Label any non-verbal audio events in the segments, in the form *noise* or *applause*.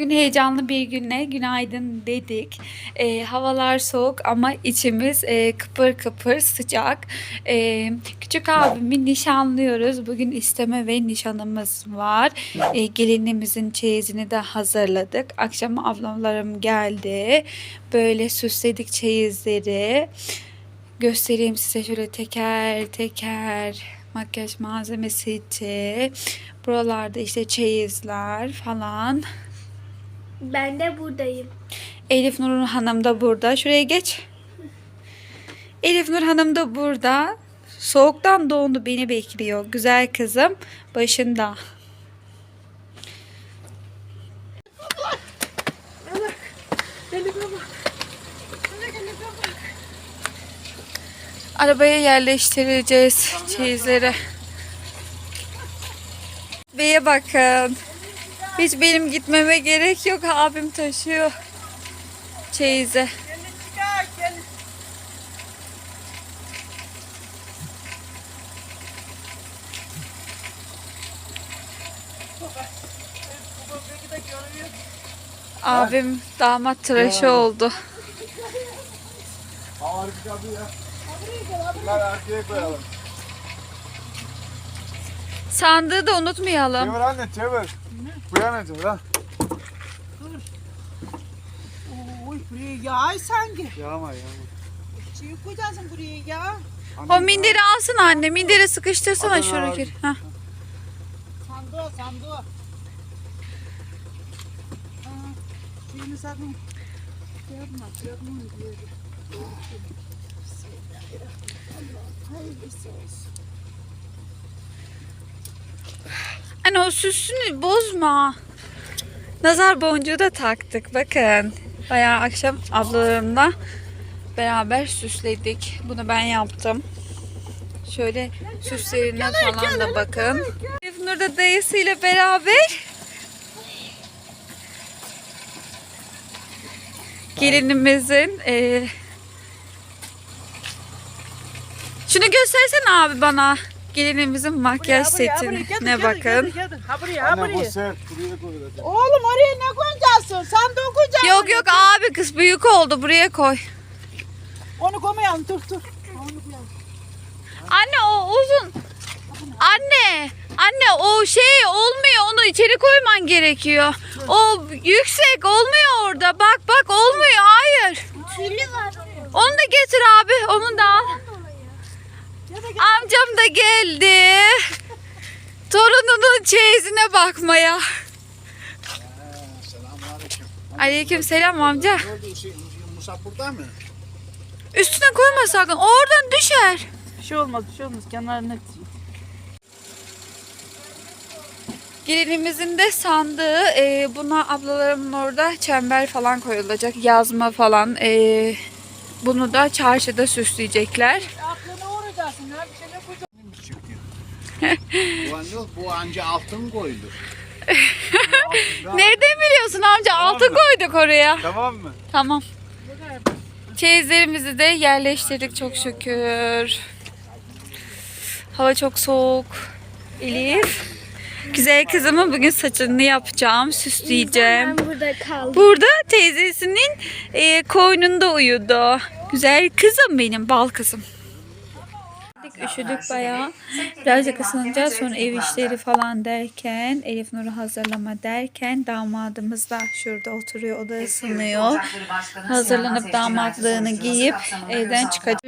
Bugün heyecanlı bir güne günaydın dedik. Ee, havalar soğuk ama içimiz e, kıpır kıpır sıcak. Ee, küçük abimi nişanlıyoruz. Bugün isteme ve nişanımız var. Ee, gelinimizin çeyizini de hazırladık. Akşam ablamlarım geldi. Böyle süsledik çeyizleri. Göstereyim size şöyle teker teker makyaj malzemesi Buralarda işte çeyizler falan. Ben de buradayım. Elif Nur Hanım da burada. Şuraya geç. Elif Nur Hanım da burada. Soğuktan dondu beni bekliyor. Güzel kızım başında. Arabaya yerleştireceğiz çeyizleri. Beye bakın. Hiç benim gitmeme gerek yok. Abim taşıyor çeyizi. Abim damat tıraşı oldu. Harika bir ya. Bunlar erkeğe koyalım. Sandığı da unutmayalım. Çevir anne çevir. Bu yana çevir ha. Oy buraya yağ sanki. Yağma yağma. Çiğ koyacaksın buraya yağ. O minderi alsın anne. Minderi sıkıştırsana Adana şuraya. abi. Heh. Sandığı sandığı. Ha, Şeyini sakın. Şey yapma, şey yapma diyor. Hayırlısı olsun. Anne o süsünü bozma. Nazar boncuğu da taktık. Bakın. Bayağı akşam ablalarımla beraber süsledik. Bunu ben yaptım. Şöyle süslerine falan da bakın. Nur da dayısıyla beraber gelinimizin e, şunu göstersene abi bana. Gelinimizin makyaj setini. Ne bakın. Ha buraya, ha Anne bu buraya. sert. Buraya koyacağız. Oğlum oraya ne koyacaksın? Sandığı koyacaksın. Yok yok abi kız büyük oldu. Buraya koy. Onu koymayalım, dur dur. Onu koyalım. Anne o uzun. Anne. Anne o şey olmuyor. Onu içeri koyman gerekiyor. O yüksek olmuyor orada. Bak bak olmuyor. Hayır. Tülü var. Onu da getir abi. Onu da al. Amcam da geldi. Torununun çeyizine bakmaya. Selamünaleyküm. Aleyküm selam amca. Ne oldu? Şey, Musa burada mı? Üstüne koyma sakın. Oradan düşer. Bir şey olmaz, bir şey olmaz. Kenarına Gelinimizin de sandığı e, buna ablalarımın orada çember falan koyulacak. Yazma falan. E, bunu da çarşıda süsleyecekler. Aklına uğrayacaksın. Ya bir şeyler koyacaksın. Bu, anne, bu anca altın koyulur. *laughs* Nereden biliyorsun amca? Altın koyduk oraya. Tamam mı? Tamam. Çeyizlerimizi de yerleştirdik çok şükür. Hava çok soğuk. Elif. Güzel kızımın bugün saçını yapacağım, süsleyeceğim. Ben burada kaldım. Burada teyzesinin e, koynunda uyudu. Güzel kızım benim, bal kızım. Üşüdük bayağı. Birazcık ısınacağız sonra ev işleri falan derken Elif Nur'u hazırlama derken damadımız da şurada oturuyor o da ısınıyor. Hazırlanıp damatlığını giyip evden çıkacak.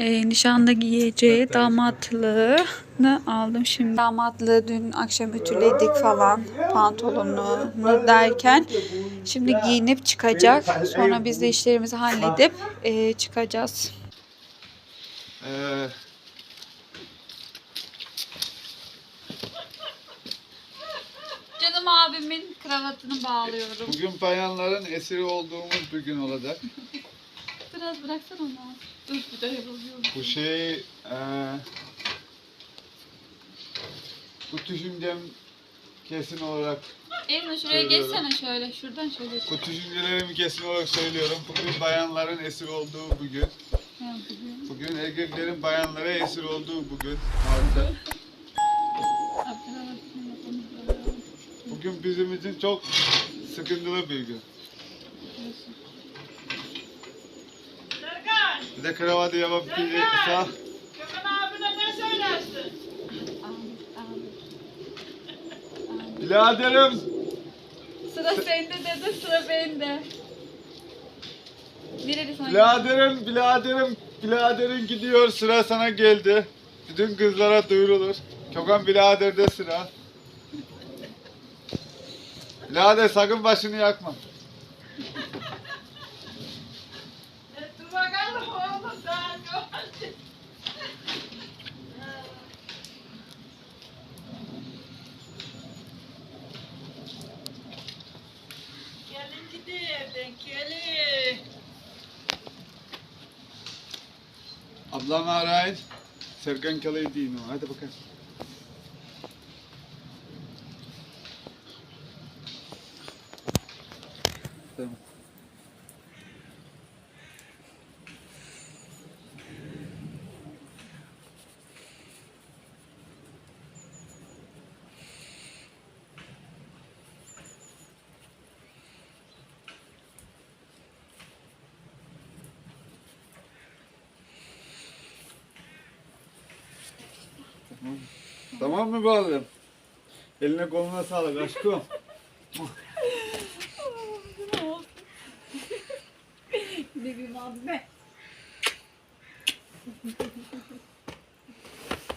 E, nişanda giyeceği damatlığını aldım şimdi. Damatlığı dün akşam ütüledik falan pantolonunu derken şimdi giyinip çıkacak. Sonra biz de işlerimizi halledip e, çıkacağız. Ee, Canım abimin kravatını bağlıyorum. bugün bayanların esiri olduğumuz bir gün olacak. *laughs* Biraz bıraksana onu. Dur bir de yoruluyorum. Bu şey e, bu düşüncem kesin olarak Elini şuraya geçsene şöyle. Şuradan şöyle. bu düşüncelerimi kesin olarak söylüyorum. Bugün bayanların esir olduğu bugün. Bugün erkeklerin bayanlara esir olduğu bugün. Maalesef. *laughs* Bugün bizim için çok sıkıntılı bir gün. Serkan, Bir de kravatı yapıp bir sağ. Gökhan abine ne söylersin? Biraderim. Sıra sende dedi sıra bende. Biri sana. Biraderim, biraderim, biraderin gidiyor sıra sana geldi. Bütün kızlara duyurulur. Kökan biraderde sıra. Birader sakın başını yakma. Dur oğlum daha çok. Gelin gidiyor evden gelin. Ablamı arayın. Serkan Kalay'ı deyin o. Hadi bakalım. Tamam. Mı bağlım? Eline koluna sağlık aşkım.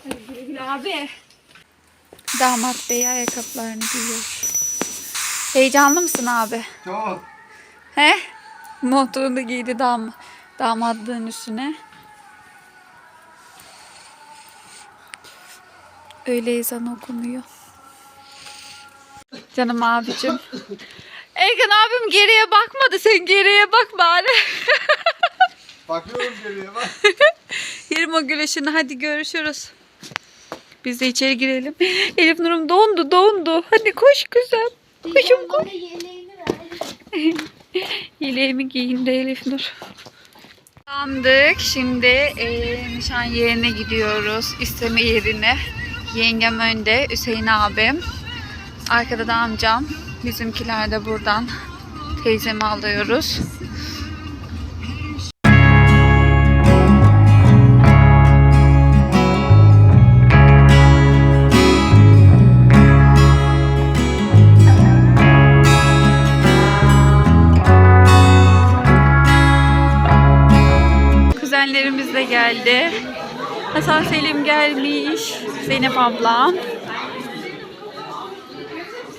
Hadi güle güle abi. Damat bey ayakkabılarını giyiyor. Heyecanlı mısın abi? Çok. He? Montunu da giydi dam damatlığın üstüne. Öyle ezan okunuyor. Canım abicim. Erkan abim geriye bakmadı. Sen geriye bak bari. *laughs* Bakıyorum geriye bak. Yerim o güneşini. Hadi görüşürüz. Biz de içeri girelim. Elif Nur'um dondu dondu. Hadi koş kızım. Koşum koş. *laughs* Yeleğimi giyin de Elif Nur. Sandık. Şimdi eee, nişan yerine gidiyoruz. İsteme yerine. Yengem önde, Hüseyin abim. Arkada da amcam. Bizimkiler de buradan. Teyzemi alıyoruz. Kuzenlerimiz de geldi. Hasan Selim gelmiş. Zeynep ablam.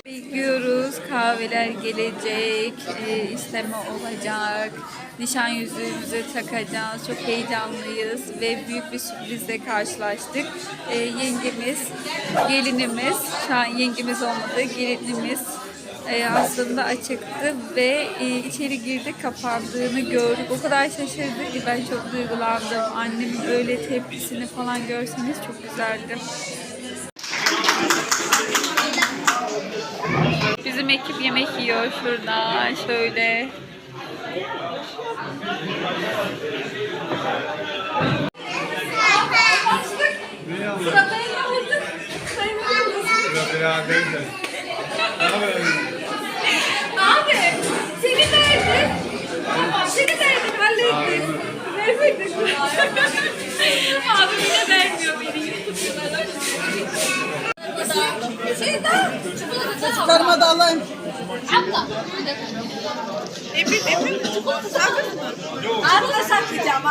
Bekliyoruz. Kahveler gelecek. e, isteme olacak. Nişan yüzüğümüzü takacağız. Çok heyecanlıyız ve büyük bir sürprizle karşılaştık. E, yengemiz, gelinimiz, şu an yengemiz olmadı, gelinimiz e, aslında açıktı ve e, içeri girdik kapandığını gördük. O kadar şaşırdık ki ben çok duygulandım. Annemin öyle tepkisini falan görseniz çok güzeldi. Bizim ekip yemek yiyor şurada şöyle. Ne yapıyorsun? Birader de. Teşekkür hallettim. Perfect. Abi yine vermiyor beni. Şeyden. Çocuklarıma da alayım. Abla. Emin, emin. Abla saklayacağım.